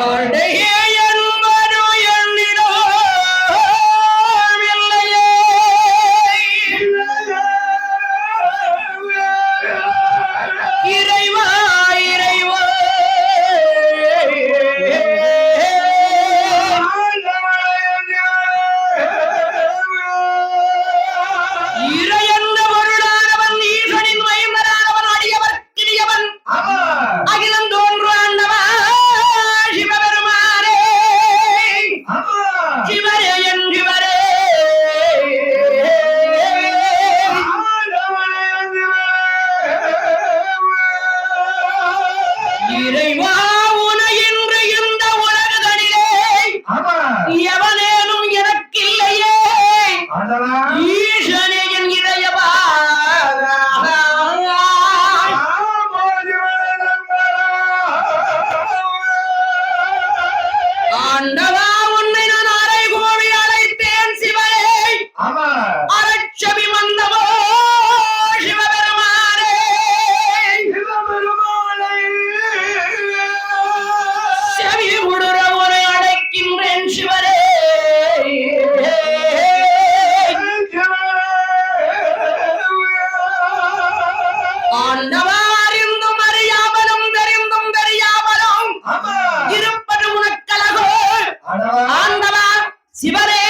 করলেই சிவனே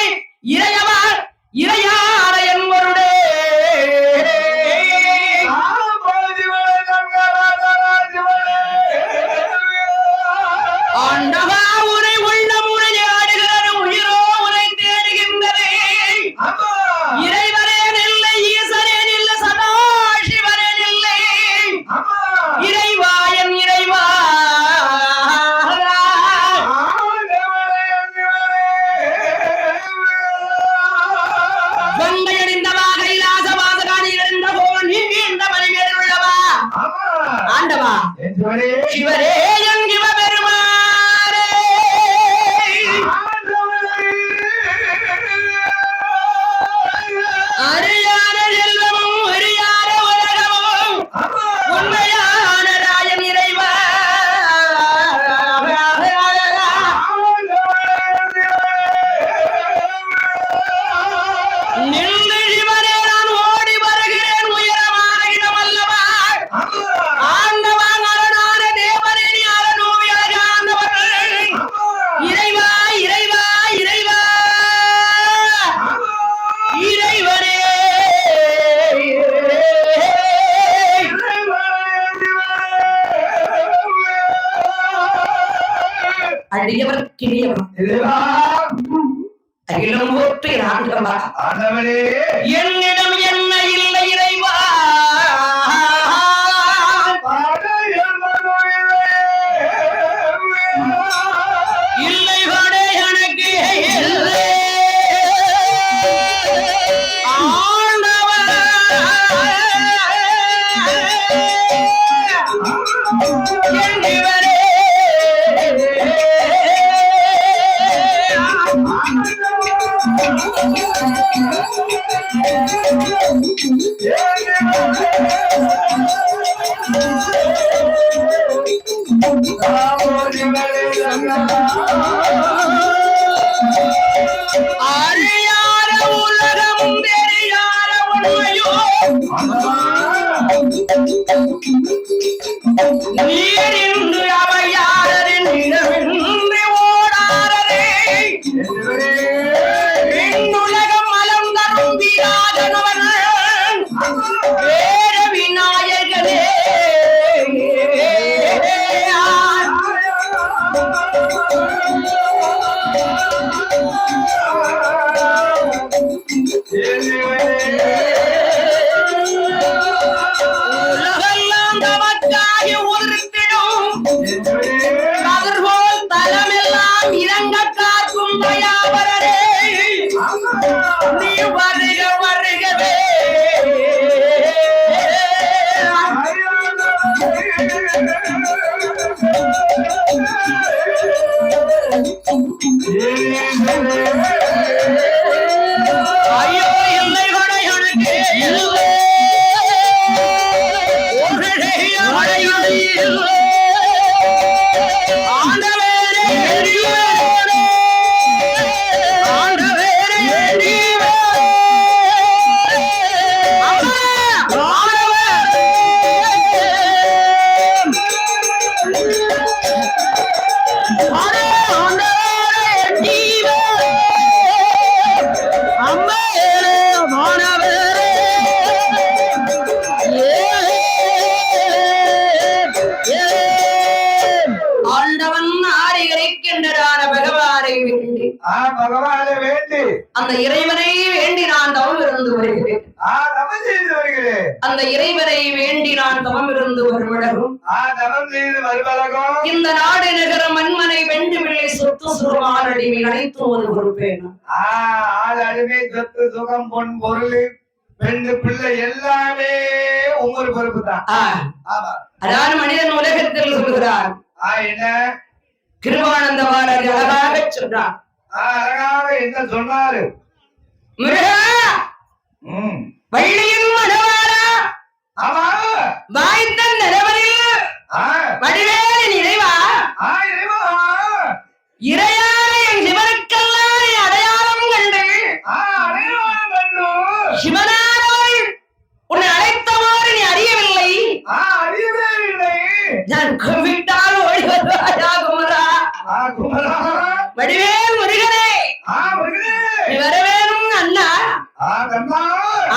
கொங்கையடிந்தவா கைலாச வாசகாதியில் இருந்த கோவன் இங்கு இந்த மணிமேல் உள்ளவா? ஆண்டவா. சிவரே அறியார உலகம் தெரியார உண்மையோ நீரின் அதை வேண்டி. அந்த இறைவனை வேண்டி நான் தவம் இருந்து வருகிறேன் தவம் செய்து வருகிறேன். அந்த இறைவனை வேண்டி நான் தவம் இருந்து வருவழகும் தவம் செய்து இந்த நாடு நகர மண்மனை வெண்டு பிள்ளை சொத்து சுருமானடிமை அனைத்தும் ஒரு பொறுப்பேன். ஆள் அடிமை சொத்து சுகம் பொன் பொருள் பெண்டு பிள்ளை எல்லாமே உங்கள் பொறுப்பு தான் அதான் மனிதன் உலகத்தில் சொல்கிறார். என்ன? கிருபானந்த பாரதி அழகாக ஆ, அழகாக என்ன சொன்னாரு? வள்ளியின் மனவாரா ஆமா. வாய்த்த நிலவரில் ஆ. இறைவா. இறையான என் சிவனுக்கெல்லாம் அடையாளம் கண்டு. சிவனாரோய் உன்னை அழைத்தவாறு நீ அறியவில்லை. ஆ அறியவே இல்லை. நான் கும்பிட்டால் ஓடி வருவாயா குமரா ஆ குமரா வடிவேல் முருகனே. வரவேணும் அண்ணா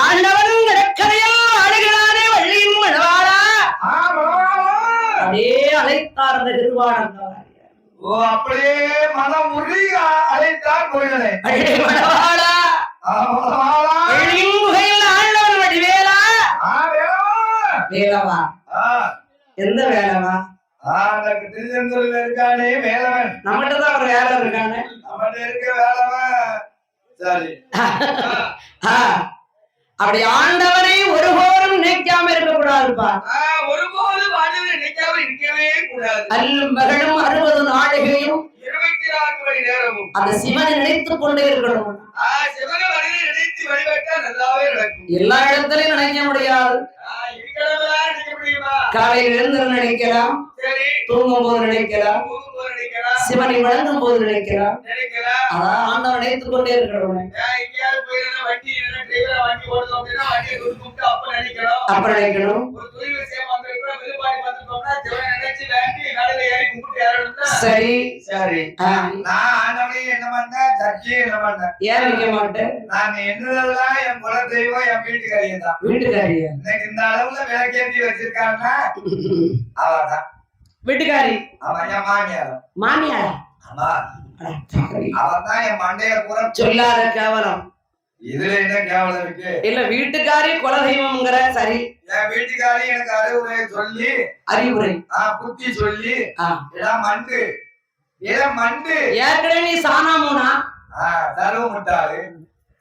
ஆண்டவனும் கடற்கரையில் ஆடுகிறானே வள்ளியின் மணவாளா. அப்படியே அழைத்தார் அந்த திருவானந்தவாரி ஓ அப்படியே மனம் உருகி அழைத்தார் வள்ளி மணவாளா. முகையில் ஆண்டவன் வடிவேலா. ஆ வேலவா. எந்த வேலவா? அந்த திருச்செந்தூர்ல இருக்கானே வேலவன் நம்மகிட்ட தான் ஒரு வேலை இருக்கானே. அவன் இருக்க வேலவன் சரி. அப்படி ஆண்டவனை ஒருபோதும் நினைக்காம இருக்க கூடாதுப்பா ஒருபோதும் வாழ்வில் நினைக்காம இருக்கவே கூடாது. அல்லும் மகளும் அறுபது நாடுகையும் இருபத்தி நான்கு மணி நேரமும். அந்த சிவனை நினைத்துக் கொண்டே இருக்கணும். சிவனை நினைத்து வழிபட்டா நல்லாவே நடக்கும். எல்லா இடத்துலயும் நினைக்க முடியாது. காலையில் எழுந்து நினைக்கலாம் தூங்கும் போது நினைக்கலாம் சிவனை வழங்கும் போது நினைக்கலாம். அதான் ஆண்டவன் நினைத்துக் கொண்டே கூப்பிட்டு அப்ப நினைக்கணும். சரி. சரி. நான் என்ன சர்ச்சையும் என்ன பண்ணேன் ஏன் நிக்க மாட்டேன்? நான் என்னதெல்லாம் என் குல தெய்வம் என் வீட்டுக்காரியம் தான். இந்த அளவுல விளக்கேற்றி வச்சிருக்காங்கன்னா அவதான். வீட்டுக்காரி? அவன் என் ஆமா. அவன் தான் என் மண்டைய பூரா சொல்லாத கேவலம். இதுல என்ன கேவலம் இருக்கு? இல்ல வீட்டுக்காரி குலதெய்வம்ங்கிற சரி. என் வீட்டுக்காரி எனக்கு அறிவுரை சொல்லி அறிவுரை. புத்தி சொல்லி மண்டு. ஏற்கனவே நீ சாணாமுனா தருவ முட்டாளு.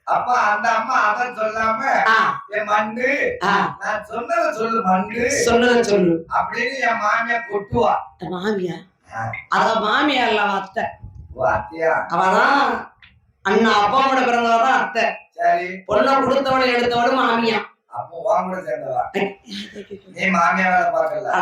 அப்ப அந்த அம்மா அதை சொல்லாம என் மண்டு நான் சொன்னதை சொல்லு மண்டு. சொல்லுத சொல்லு. அப்படின்னு என் மாமியா கொட்டுவா. மாமியா அத மாமியா இல்ல அத்தை. அத்தியா? அவதான் அண்ணா அப்பா கூட பிறந்தவதான் அத்தை. சரி. பொண்ணை கொடுத்தவளை எடுத்தவளும் மாமியா அப்போ வாங்க கூட சேர்ந்தவா நீ மாமியா வேலை பார்க்கல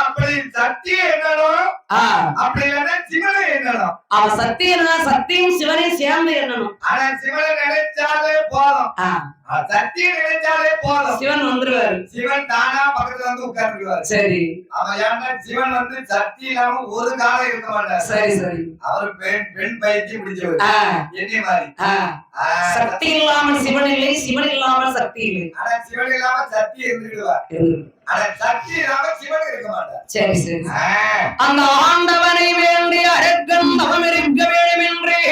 அப்படி சத்தியம் என்னணும்? ஆ. அப்படி இல்லைன்னா சிவனை என்னணும்? அவ சத்தியனா சத்தியம் சிவனையும் சேர்ந்து எண்ணணும். ஆனா சிவனை நினைச்சாலே போதும். நினைச்சாலே போதும். சிவன் வந்துருவாரு. சிவன் தானா பக்கத்துல வந்து உட்கார்ந்துருவாரு. சரி. அவன் ஏன்னா சிவன் வந்து சக்தி இல்லாம ஒரு காலம் இருக்க மாட்டார். சரி சரி. அவர் பெண் பெண் பயிற்சி பிடிச்சவர் என்னை மாதிரி. சக்தி இல்லாமல் சிவன் இல்லை சிவன் இல்லாமல் சக்தி இல்லை. ஆனா சிவன் இல்லாம சக்தி இருந்துடுவார் ஆனா சக்தி இல்லாம சிவன் இருக்க மாட்டார். சரி சரி. அந்த ஆண்டவனை வேண்டி அரக்கன் தவம் இருக்க வேண்டும் என்றே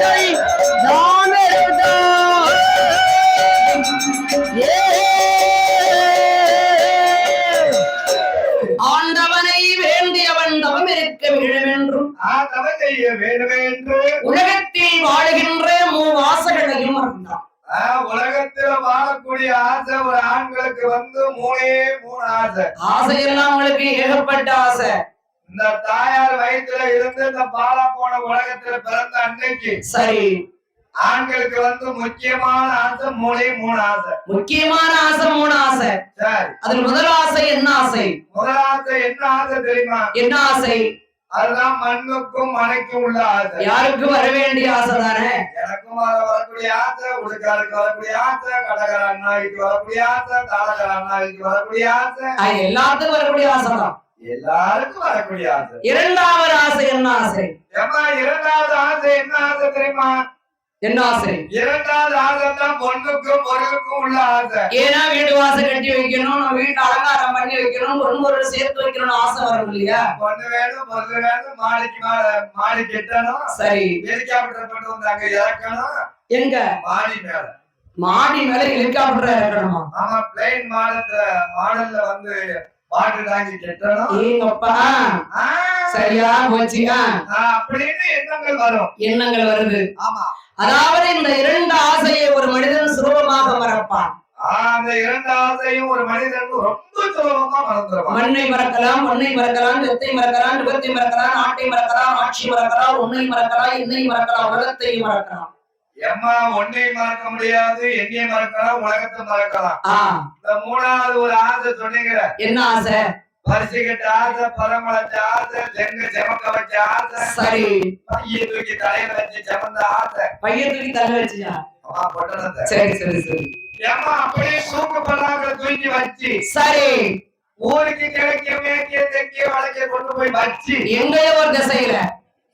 மக்கள் நான் ஏ. ஆண்டவனை வேண்டியவன் தவம் இருக்க வேண்டும் என்றும் ஆ, தவம் செய்ய வேண்டும் என்று உலகத்தில் வாழுகின்ற மூவாசகளையும் மறந்தான். ஆ, உலகத்துல வாழக்கூடிய ஆசை ஒரு ஆண்களுக்கு வந்து மூணே மூணு ஆசை. ஆசையெல்லாம் உங்களுக்கு ஏகப்பட்ட ஆசை. இந்த தாயார் வயித்துல இருந்து இந்த பாலா போன உலகத்துல பிறந்த அன்னைக்கு சரி. ஆண்களுக்கு வந்து முக்கியமான ஆசை மூணே மூணு ஆசை. முக்கியமான ஆசை மூணு ஆசை. சரி. அதில் முதல் ஆசை என்ன ஆசை? முதல் ஆசை என்ன ஆசை தெரியுமா? என்ன ஆசை? அதுதான் மண்ணுக்கும் மனைக்கும் உள்ள ஆசை. யாருக்கு வர வேண்டிய ஆசை தானே? எனக்கும் வர வரக்கூடிய ஆசை உடுக்காருக்கு வரக்கூடிய ஆசை கடகர அண்ணாவிக்கு வரக்கூடிய ஆசை தாளகர அண்ணாவிக்கு வரக்கூடிய ஆசை. அது எல்லாத்துக்கும் வரக்கூடிய ஆசை தான். எல்லாருக்கும் வரக்கூடிய ஆசை. இரண்டாவது ஆசை என்ன ஆசை? ஏமா இரண்டாவது ஆசை என்ன ஆசை தெரியுமா? என்ன ஆசை? இரண்டாவது ஆசை தான் பொண்ணுக்கும் பொருளுக்கும் உள்ள ஆசை. ஏன்னா வீடு வாசல் கட்டி வைக்கணும் நம்ம வீட்டு அலங்காரம் பண்ணி வைக்கணும் ஒரு ஒரு சேர்த்து வைக்கணும்னு ஆசை வரும் இல்லையா? பொண்ணு வேணும் பொருள் வேணும் மாடிக்கு மாடி கெட்டணும். சரி. ஹெலிகாப்டர் கொண்டு வந்து அங்க இறக்கணும். எங்க? மாடி மேல. மாடி மேல ஹெலிகாப்டர் இறக்கணுமா? ஆமா பிளைன் மாடல்ல மாடல்ல வந்து டாங்கி கெட்டணும் ஏங்கப்பா சரியா போச்சியா அப்படின்னு எண்ணங்கள் வரும். எண்ணங்கள் வருது. ஆமா. அதாவது இந்த இரண்டு ஆசையை ஒரு மனிதன் சுலபமாக மறப்பான். அந்த இரண்டு ஆசையும் ஒரு மனிதன் ரொம்ப சுலபமா மறந்துடுவான் மண்ணை மறக்கலாம் மண்ணை மறக்கலாம் வெத்தை மறக்கலாம் நிபத்தை மறக்கலாம் நாட்டை மறக்கலாம் ஆட்சி மறக்கலாம் உன்னை மறக்கலாம் என்னை மறக்கலாம் உலகத்தை மறக்கலாம். எம்மா ஒன்னை மறக்க முடியாது என்னைய மறக்கலாம் உலகத்தை மறக்கலாம். இந்த மூணாவது ஒரு ஆசை சொன்னீங்க என்ன ஆசை? பரிசுகிட்ட ஆசை பரமளச்ச ஆசை செங்க செமக்க வச்ச ஆசை சரி. பைய தூக்கி தலையில வச்சு செமந்த ஆசை பையன் தூக்கி தள்ள வச்சியா? சரி சரி சரி. ஏம்மா அப்படியே தூக்கு தூக்கி வச்சு. சரி. ஊருக்கு மேற்கிய தெற்கிய வடக்கிய கொண்டு போய் வச்சு. எங்கேயோ ஒரு திசையில.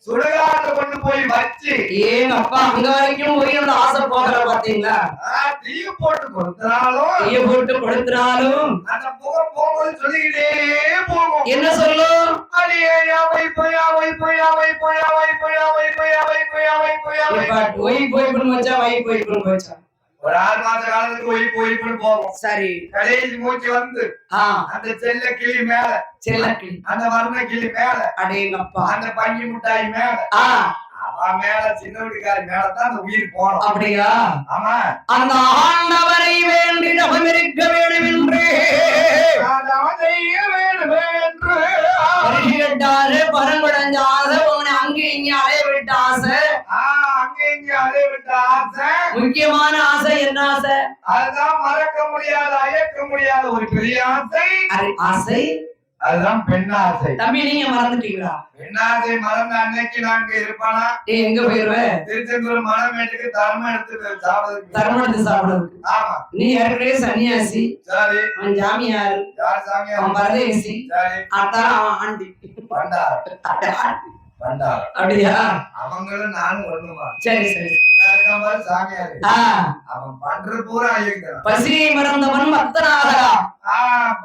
சுடுகாட்டு கொண்டு போய் வச்சு ஏங்க அப்பா அங்க வரைக்கும் போய் அந்த ஆசை போகிற பாத்தீங்களா தீ போட்டு கொடுத்தாலும் கைய போட்டு கொடுத்தினாலும் அந்த புகை போகும்போது சொல்லிக்கிட்டே போகும். என்ன சொல்லும்? யாவை போய் யாவை போய் யாவை போய் யாவை போய் யாவை போய் யாவை போய் யாவை போய் இப்ப ஒய் போய். பண்ணு வச்சா வை போய் பண்ணு வச்சா ஒரு ஆறு மாச காலத்துக்கு ஒய் போய் போகும் சரி. கடைசி மூச்சு வந்து அந்த செல்ல கிளி மேல செல்லக்கிளி அந்த வர்ண கிளி மேல அடேங்கப்பா. அந்த பஞ்சு மிட்டாய் மேல. அவன் மேல சின்ன வீட்டுக்காரி மேலதான் அந்த உயிர் போனோம். அப்படியா? ஆமா. அந்த ஆண்டவரை வேண்டி நபம் இருக்க வேண்டும் என்று பரங்குடஞ்சாச உன்னை அங்கே இங்கே அலைய விட்ட ஆசை முக்கியமான ஆசை என்ன ஆசை? அதுதான் மறக்க முடியாத அயக்க முடியாத ஒரு பெரிய ஆசை. ஆசை. அதுதான் பெண் ஆசை. தம்பி நீங்க மறந்துட்டீங்களா? பெண் ஆசை மறந்த அன்னைக்கு நான் இங்க இருப்பானா? எங்க போயிருவ? திருச்செந்தூர் மணமேட்டுக்கு தர்மம் எடுத்து சாப்பிடுறதுக்கு. தர்மணத்தை சாப்பிடுறதுக்கு. ஆமா. நீ ஏற்கனவே சன்னியாசி. சரி. அவன் ஜாமியார். யார் சாமியா அவன் பரதேசி. சரி. அதான் அவன் ஆண்டி. பண்டார் அப்படியா? அவங்களும் நானும் ஒண்ணுமா? சரி சரி சாமியாரு. அவன் பண்ற பூரா பசியை மறந்தவன் பக்தனாகலாம்.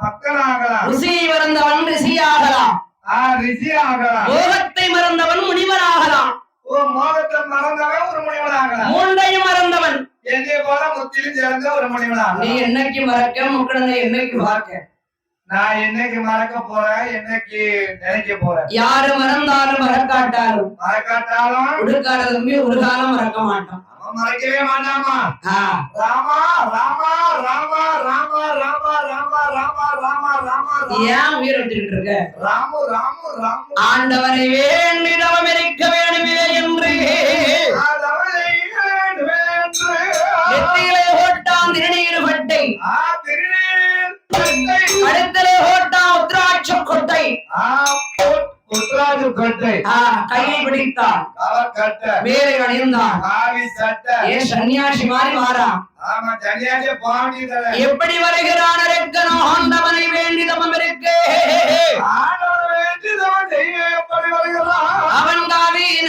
பக்தனாகலாம். ருசியை மறந்தவன் ரிஷியாகலாம். ஆ ரிஷி ஆகலாம் மோகத்தை மறந்தவன் முனிவனாகலாம். ஓ மோகத்தை மறந்தவன் ஒரு முனிவன் ஆகலாம் மூன்றையும் மறந்தவன். என்னை போல முத்திலும் சேர்ந்த ஒரு முனிவன் நீ என்னைக்கு மறக்க முக்கடனை என்னைக்கு பார்க்க? நான் என்னைக்கு மறக்க போறேன் என்னைக்கு நினைக்க போறேன்? யாரு மறந்தாலும் மறக்காட்டாலும் மறக்காட்டாலும்? உடுக்கார தம்பி ஒரு காலம் மறக்க அவன் மறக்கவே மாட்டாமா? ராமா ராமா ராமா ராமா ராமா ராமா ராமா ராமா ராமா ஏன் உயிர் இருக்க? ராமு ராமு ராமு. ஆண்டவனை வேண்டி நவம் இருக்க வேண்டுமே என்று. ஆதவனை வேண்டுமென்று. நெத்தியிலே ஓட்டான் திருநீர் பட்டை ஆ, அடுத்தலே ஹோட்டா உத்ராட்ச கொட்டை உத்ராட்ச கொட்டை கையை பிடித்தான் மேலே அணிந்தான் ஏ சன்னியாசி மாதிரி மாறா எப்படி வருகிறான் அவன் தாவின்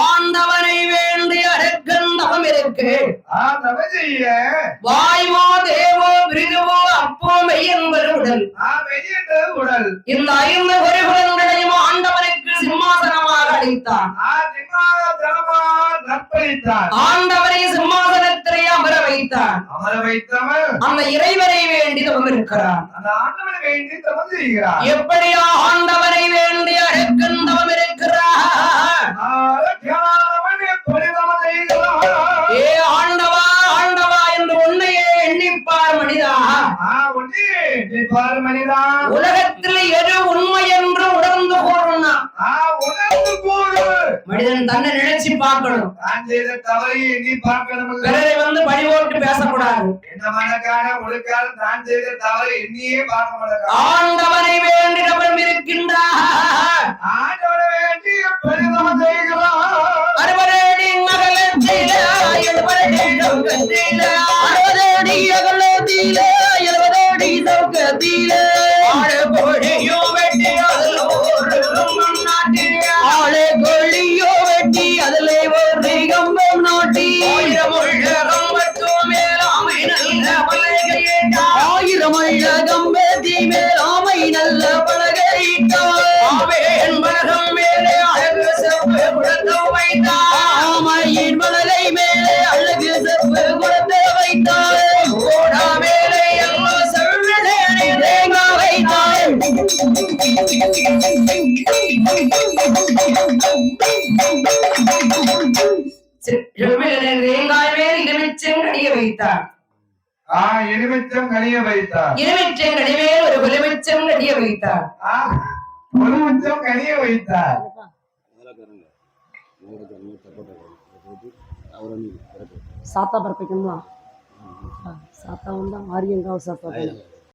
ஆண்டவனை வேண்டி அரக்கந்தம் இருக்கு. வாய்வோ தேவோ மிருகவோ அப்போ மெய்யன்பது உடல். இந்த ஐந்து குறைகுலங்களையும் ஆண்டவனை நற்பளித்தார் ஆண்டவரை சிம்மாசனத்திலே அமர வைத்தான். அமர வைத்தவன் அந்த இறைவனை வேண்டி தவம் இருக்கிறான் அந்த ஆண்டவனை வேண்டி தவம் செய்கிறார் எப்படியா ஆண்டவனை வேண்டி அழைக்கும் தவம் தன்னை நினைச்சு பார்க்கணும். நான் செய்த தவறை எண்ணி பார்க்கணும் பிறரை வந்து பழி போட்டு பேசக்கூடாது. என்ன மனக்கான ஒழுக்கால செய்த தவறை எண்ணியே பார்க்க மாட்டேன் ஆண்டவனை வேண்டி தவம் இருக்கின்றார் ஆண்டவனை வேண்டி எப்படி தவம் செய்கிறார் அறுபதடி அகலத்தில வைத்தார். ஆ எலுமிச்சம் கனிய வைத்தார். எலுமிச்சம் கனிவே ஒரு புலமிச்சம் கனிய வைத்தார். ஆ கனிய வைத்தார். சாத்தா பரப்பிக்கணுமா சாத்தா உண்டா ஆரியங்காவ் சாத்தா